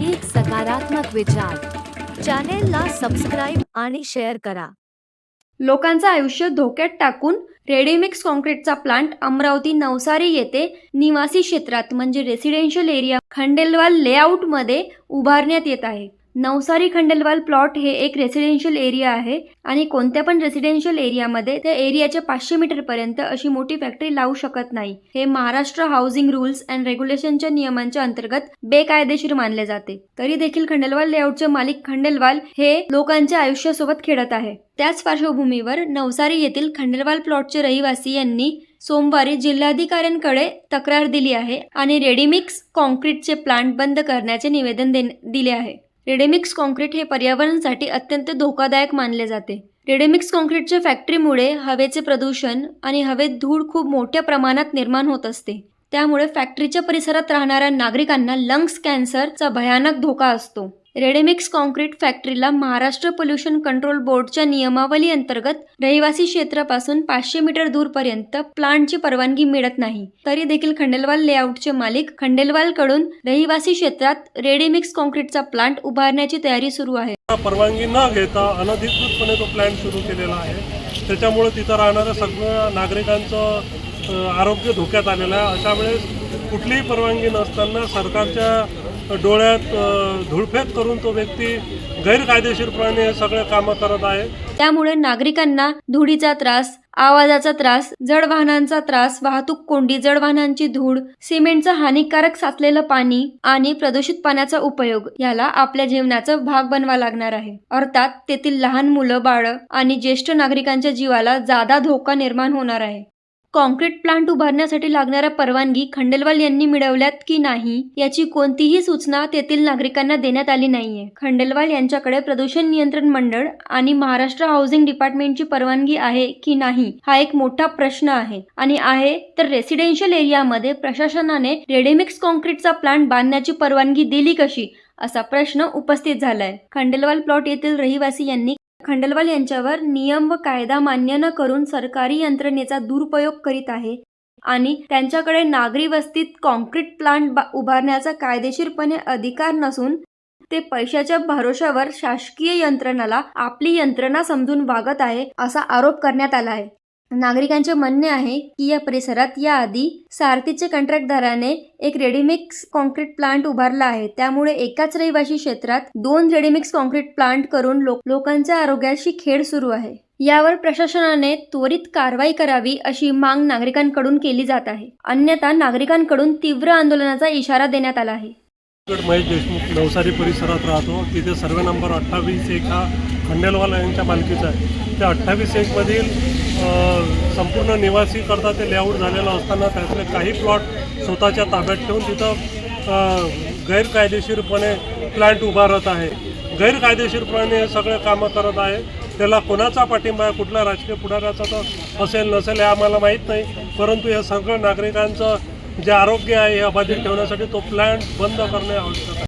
एक सकारात्मक विचार. चॅनेलला सबस्क्राईब आणि शेअर करा. लोकांचं आयुष्य धोक्यात टाकून रेडीमिक्स कॉन्क्रीटचा प्लांट अमरावती नवसारी येथे निवासी क्षेत्रात म्हणजे रेसिडेन्शियल एरिया खंडेलवाल लेआउटमध्ये उभारण्यात येत आहे. नवसारी खंडेलवाल प्लॉट हे एक रेसिडेन्शियल एरिया आहे आणि कोणत्या पण रेसिडेन्शियल एरियामध्ये त्या एरियाच्या पाचशे मीटरपर्यंत अशी मोठी फॅक्टरी लावू शकत नाही. हे महाराष्ट्र हाऊसिंग रूल्स अँड रेग्युलेशनच्या नियमांच्या अंतर्गत बेकायदेशीर मानले जाते. तरी देखील खंडेलवाल लेआउटचे मालिक खंडेलवाल हे लोकांच्या आयुष्यासोबत खेळत आहे. त्याच पार्श्वभूमीवर नवसारी येथील खंडेलवाल प्लॉटचे रहिवासी यांनी सोमवारी जिल्हाधिकाऱ्यांकडे तक्रार दिली आहे आणि रेडीमिक्स कॉन्क्रीटचे प्लांट बंद करण्याचे निवेदन देन- दिले आहे. रेडेमिक्स कॉन्क्रीट हे पर्यावरणासाठी अत्यंत धोकादायक मानले जाते. रेडेमिक्स कॉन्क्रीटच्या फॅक्टरीमुळे हवेचे प्रदूषण आणि हवेत धूळ खूप मोठ्या प्रमाणात निर्माण होत असते. त्यामुळे फॅक्टरीच्या परिसरात राहणाऱ्या नागरिकांना लंग्स कॅन्सरचा भयानक धोका असतो. रेडेमिक्स कॉन्क्रीट फॅक्टरीला महाराष्ट्र पोल्युशन कंट्रोल बोर्डच्या नियमावली अंतर्गत रहिवासी क्षेत्रापासून पाचशे मीटर दूरपर्यंत प्लांटची परवानगी मिळत नाही. तरी देखील खंडेलवाल लेआउटचे मालिक खंडेलवाल कडून रहिवासी क्षेत्रात रेडीमिक्स कॉन्क्रीटचा प्लांट उभारण्याची तयारी सुरू आहे. परवानगी न घेता अनधिकृतपणे तो प्लांट सुरू केलेला आहे. त्याच्यामुळे तिथं राहणाऱ्या सगळ्या नागरिकांचं आरोग्य धोक्यात आलेलं आहे. अशा वेळेस कुठलीही परवानगी नसताना सरकारच्या डोळ्यात धुळफेक करून तो व्यक्ती गैरकायदेशीरपणे हे सगळे कामं करत आहे. त्यामुळे नागरिकांना धुळीचा त्रास आवाजाचा त्रास जड वाहनांचा त्रास वाहतूक कोंडी जड वाहनांची धूळ सिमेंटचं हानिकारक साचलेलं पाणी आणि प्रदूषित पाण्याचा उपयोग याला आपल्या जीवनाचा भाग बनवा लागणार आहे. अर्थात तेथील लहान मुलं बाळ आणि ज्येष्ठ नागरिकांच्या जीवाला जादा धोका निर्माण होणार आहे. कॉन्क्रीट प्लांट उभारण्यासाठी लागणाऱ्या परवानगी खंडेलवाल यांनी मिळवल्यात की नाही याची कोणतीही सूचना तेथील नागरिकांना देण्यात आली नाहीये. खंडेलवाल यांच्याकडे प्रदूषण नियंत्रण मंडळ आणि महाराष्ट्र हाऊसिंग डिपार्टमेंटची परवानगी आहे की नाही हा एक मोठा प्रश्न आहे. आणि आहे तर रेसिडेन्शियल एरियामध्ये प्रशासनाने रेडीमिक्स कॉन्क्रीटचा प्लांट बांधण्याची परवानगी दिली कशी असा प्रश्न उपस्थित झालाय. खंडेलवाल प्लॉट येथील रहिवासी यांनी खंडेलवाल यांच्यावर नियम व कायदा मान्य न करून सरकारी यंत्रणेचा दुरुपयोग करीत आहे आणि त्यांच्याकडे नागरी वस्तीत कॉन्क्रीट प्लांट उभारण्याचा कायदेशीरपणे अधिकार नसून ते पैशाच्या भरोशावर शासकीय यंत्रणाला आपली यंत्रणा समजून वागत आहे असा आरोप करण्यात आला आहे. नागरिकांचे म्हणणे आहे की या परिसरात याआधी सारथीच्या कंत्राटदाराने एक रेडीमिक्स कॉन्क्रीट प्लांट उभारला आहे. त्यामुळे एकाच रहिवासी क्षेत्रात दोन रेडीमिक्स कॉन्क्रीट प्लांट करून लो, लोकांच्या आरोग्याशी खेळ सुरू आहे. यावर प्रशासनाने त्वरित कारवाई करावी अशी मांग नागरिकांकडून केली जात आहे. अन्यथा नागरिकांकडून तीव्र आंदोलनाचा इशारा देण्यात आला आहे. महेश देशमुख नवसारी परिसरात राहतो. तिथे सर्वे नंबर अठ्ठावीस एक हा खंडेलवाल यांच्या मालकीचा आहे. त्या अठ्ठावीस एकमधील संपूर्ण निवासीकरता ते लेआउट झालेलं असताना त्यातले काही प्लॉट स्वतःच्या ताब्यात ठेवून तिथं गैरकायदेशीरपणे प्लांट उभारत आहे. गैरकायदेशीरपणे हे सगळे कामं करत आहे. त्याला कोणाचा पाठिंबा आहे कुठल्या राजकीय पुढाऱ्याचा तर असेल नसेल हे आम्हाला माहीत नाही. परंतु हे सगळं नागरिकांचं जे आरोग्य आहे हे अबाधित ठेवण्यासाठी तो प्लॅन्ट बंद करणे आवश्यक आहे.